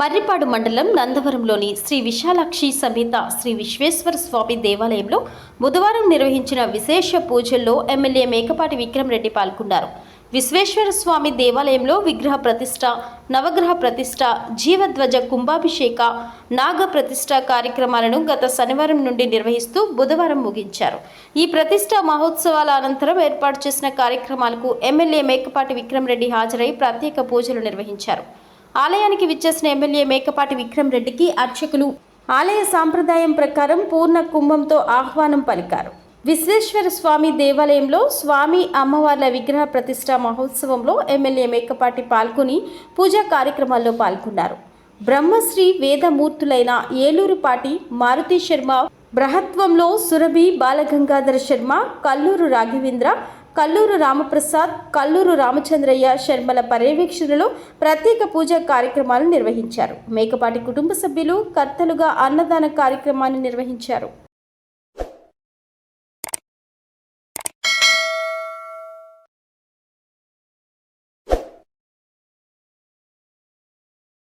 మర్రిపాడు మండలం నందవరంలోని శ్రీ విశాలాక్షి సమేత శ్రీ విశ్వేశ్వర స్వామి దేవాలయంలో బుధవారం నిర్వహించిన విశేష పూజల్లో ఎమ్మెల్యే మేకపాటి విక్రమరెడ్డి పాల్గొన్నారు. విశ్వేశ్వర స్వామి దేవాలయంలో విగ్రహ ప్రతిష్ట నవగ్రహ ప్రతిష్ట జీవధ్వజ కుంభాభిషేక నాగ ప్రతిష్ట కార్యక్రమాలను గత శనివారం నుండి నిర్వహిస్తూ బుధవారం ముగించారు. ఈ ప్రతిష్ట మహోత్సవాల అనంతరం ఏర్పాటు చేసిన కార్యక్రమాలకు ఎమ్మెల్యే మేకపాటి విక్రమరెడ్డి హాజరై ప్రత్యేక పూజలు నిర్వహించారు. ఆలయానికి విచ్చేసిన ఎమ్మెల్యే మేకపాటి విక్రమ్ రెడ్డికి అర్చకులు. ఆలయ సాంప్రదాయం ప్రకారం పూర్ణ కుంభంతో ఆహ్వానం పలికారు. విశ్వేశ్వర స్వామి దేవాలయంలో స్వామి అమ్మవార్ల విగ్రహ ప్రతిష్ట మహోత్సవంలో ఎమ్మెల్యే మేకపాటి పాల్గొని పూజా కార్యక్రమాల్లో పాల్గొన్నారు. బ్రహ్మశ్రీ వేదమూర్తులైన ఏలూరుపాటి మారుతి శర్మ బ్రహత్వంలో సురభి బాలగంగాధర శర్మ కల్లూరు రాఘవేంద్ర కల్లూరు రామప్రసాద్ కల్లూరు రామచంద్రయ్య శర్మల పర్యవేక్షణలో ప్రత్యేక పూజా కార్యక్రమాలు నిర్వహించారు. మేకపాటి కుటుంబ సభ్యులు కర్తలుగా అన్నదాన కార్యక్రమాన్ని నిర్వహించారు.